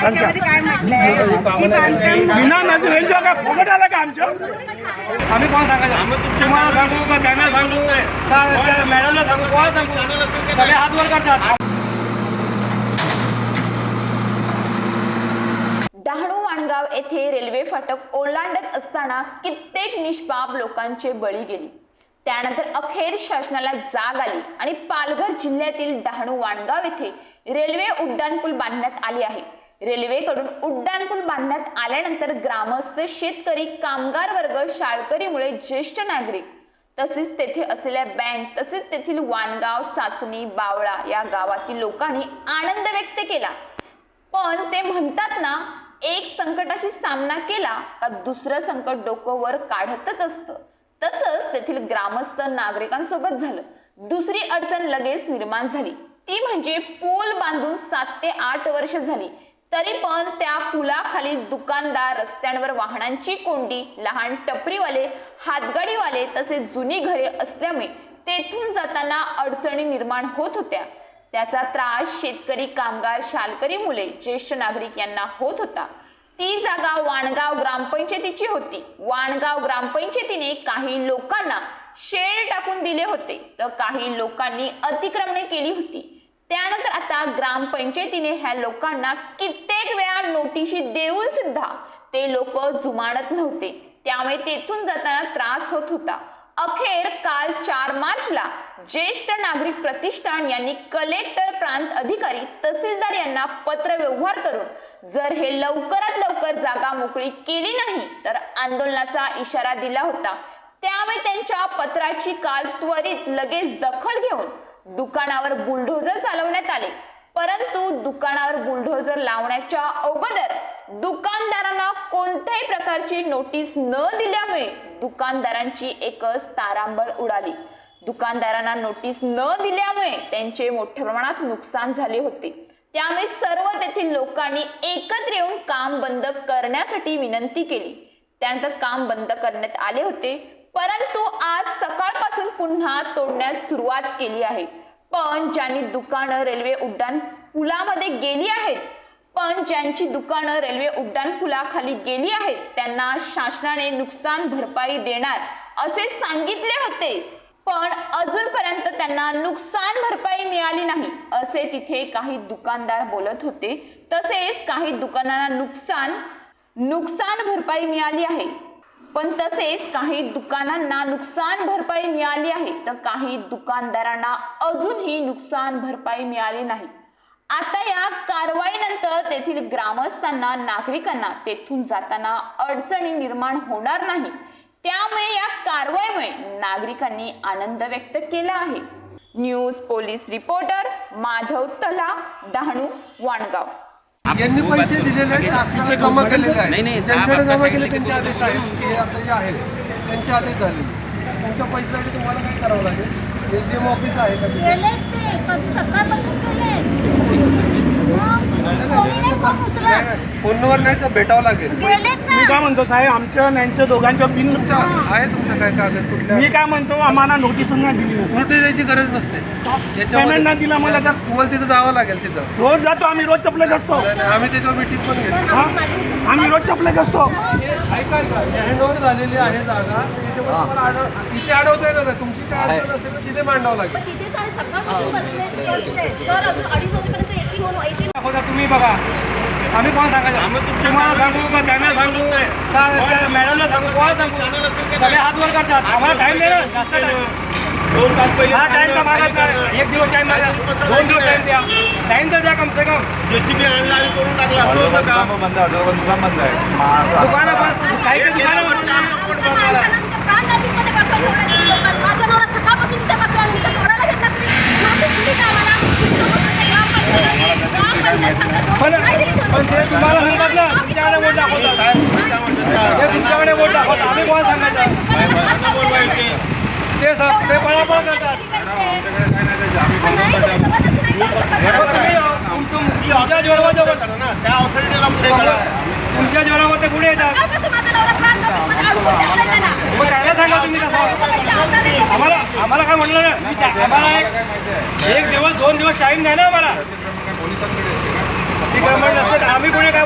त्याच्यामध्ये काय म्हटलंय? की बांधकाम विना नजर हे जो काय फुकट आलं का आमच्या आम्ही कोण सांगायचं? तुम्हाला सांगू का? त्यांना सांगू? का? मॅडमला सांगू? कोणाला सांगू? सगळे हात वर करतात. डहाणू वाणगाव येथे रेल्वे फाटक ओलांडत असताना कित्येक निष्पाप लोकांचे बळी गेली. त्यानंतर अखेर शासनाला जाग आली आणि पालघर जिल्ह्यातील डहाणू वाणगाव येथे रेल्वे उड्डाणपूल बांधण्यात आली आहे. रेल्वेकडून उड्डाणपूल बांधण्यात आल्यानंतर ग्रामस्थ शेतकरी कामगार वर्ग शाळकरीमुळे ज्येष्ठ नागरिक तसेच तेथे असलेल्या बँक तसेच तेथील वानगाव चाचणी बावळा या गावातील लोकांनी आनंद व्यक्त केला. पण ते म्हणतात ना एक संकटाशी सामना केला का दुसरं संकट डोकं वर काढतच असतं. तसंच तेथील ग्रामस्थ नागरिकांसोबत झालं. दुसरी अडचण लगेच निर्माण झाली. ती म्हणजे पूल बांधून सात ते आठ वर्ष झाली. तरी पण त्या पुलाखाली दुकानदार रस्त्यांवर वाहनांची कोंडी लहान टपरीवाले हातगाडीवाले तसेच जुनी घरे असल्यामुळे तेथून जाताना अडचणी निर्माण होत होत्या. त्याचा त्रास शेतकरी कामगार शालकरी मुले ज्येष्ठ नागरिक यांना होत होता. ती जागा वाणगाव ग्रामपंचायतीची होती. वाणगाव ग्रामपंचायतीने काही लोकांना शेड टाकून दिले होते. तर काही लोकांनी अतिक्रमणे केली होती. त्यानंतर आता ग्रामपंचायतीने ह्या लोकांना कित्येक वेळा नोटिशी देऊन सुद्धा ते लोक जुमानत नव्हते. त्यामुळे तेथून जाताना त्रास होत होता. अखेर काल चार मार्चला ज्येष्ठ नागरिक प्रतिष्ठान यांनी कलेक्टर प्रांत अधिकारी तहसीलदार यांना पत्र व्यवहार करून जर हे लवकरात लवकर जागा मोकळी केली नाही तर आंदोलनाचा इशारा दिला होता. त्यामुळे त्यांच्या पत्राची काल त्वरित लगेच दखल घेऊन दुकानावर बुलडोझर चालवण्यात आले. परंतु दुकानावर बुलडोझर लावण्याच्या अगोदर दुकानदारांना कोणत्याही प्रकारची नोटीस न दिल्यामुळे दुकानदारांची एकच तारांबळ उडाली. दुकानदारांना नोटीस न दिल्यामुळे त्यांचे मोठ्या प्रमाणात नुकसान झाले होते. त्यामुळे सर्व तेथील लोकांनी एकत्र येऊन काम बंद करण्यासाठी विनंती केली. त्यानंतर काम बंद करण्यात आले होते. परंतु आज सकाळपासून पुन्हा तोडण्यास सुरुवात केली आहे. पण ज्यांनी दुकानं रेल्वे उड्डाण पुलामध्ये गेली आहेत. पण ज्यांची दुकानं रेल्वे उड्डाण पुलाखाली गेली आहेत. त्यांना शासनाने नुकसान भरपाई देणार असे सांगितले होते. पण अजूनपर्यंत त्यांना नुकसान भरपाई मिळाली नाही असे तिथे काही दुकानदार बोलत होते. तसेच काही दुकानांना नुकसान नुकसान भरपाई मिळाली आहे. पण तसेच काही दुकानांना नुकसान भरपाई मिळाली आहे. तर काही दुकानदारांना अजूनही नुकसान भरपाई मिळाली नाही. आता या कारवाईनंतर तेथील ग्रामस्थांना नागरिकांना तेथून जाताना अडचणी निर्माण होणार नाही. त्यामुळे या कारवाईमुळे नागरिकांनी आनंद व्यक्त केला आहे. न्यूज पोलीस रिपोर्टर माधव तला डहाणू वाणगाव. यांनी पैसे दिलेले आहेत, शासनाने जमा केलेले आहे ज्यांच्याकडे जमा केले त्यांचे आदेश आहेत. की हे आता जे आहे त्यांचे आदेश झाले. त्यांच्या पैशासाठी तुम्हाला काय करावं लागेल? एस डी एम ऑफिस आहे का? फोनवर नाही तर भेटावं लागेल. मी काय म्हणतो साहेब आमच्या यांच्या दोघांच्या बिन आहे तुमचं काय कागद कुठल्या? मी काय म्हणतो आम्हाला नोटीस नाही दिली नोटीस द्यायची गरज नसते. पेमेंट नाही दिला मला तर. तुम्हाला तिथं जावं लागेल तिथं. रोज जातो आम्ही रोज चपलेच असतो आम्ही त्याच्यावर मिटिंग पण घेतो? आम्ही रोज चपलेच असतो ऐका ऐका. हँडओव्हर झालेली आहे जागा. इथे अडवता येणार नाही तुमची काय अडचण असेल तर तिथे मांडावं लागेल. आहे तुम्ही बघा. आम्ही कोण सांगायचं? तुम्हाला सांगू का? त्यांना सांगू का? मॅडमला सांगू कोणाला सांगू? सगळे हात वर करतात. आम्हाला टाइम द्या ना जास्त. दोन तास पहिले हा टाइम तर मागत नाही. एक दिवस टाइम मागा दोन दिवस टाइम द्या. टाइम तर द्या कम से कम. जेसीबी आणला आणि करून टाकला. असं होतं का? दुकानं पण काही काही दुकानं पण- आमच्या माणसाला तिथे प्रांत ऑफिसमध्ये बसवून ठेवण्याची लोकांना. माझा नवरा सकाळपासून तिथे बसला आणि तिथे तोडायला घेतला तरी नोटीस दिली का आम्हाला? ग्रामपंचायत- ग्रामपंचायत सांगतात, पण पण ते तुम्हाला सांगतात ना तुमच्याकडे वोट दाखवतात. ते तुमच्याकडे वोट दाखवतात. आम्ही कोण सांगायचं? ते सर ते पळापळ करतात. तुम्ही तुम- तुमच्या जोरावर ना तुमच्या जोरावर पुढे येतात. त्याला. मग त्याला सांगा तुम्ही आता आम्हाला आम्हाला काय म्हणलं ना मी आम्हाला एक दिवस दोन दिवस टाईम द्या ना आम्हाला. अतिक्रमण नसतं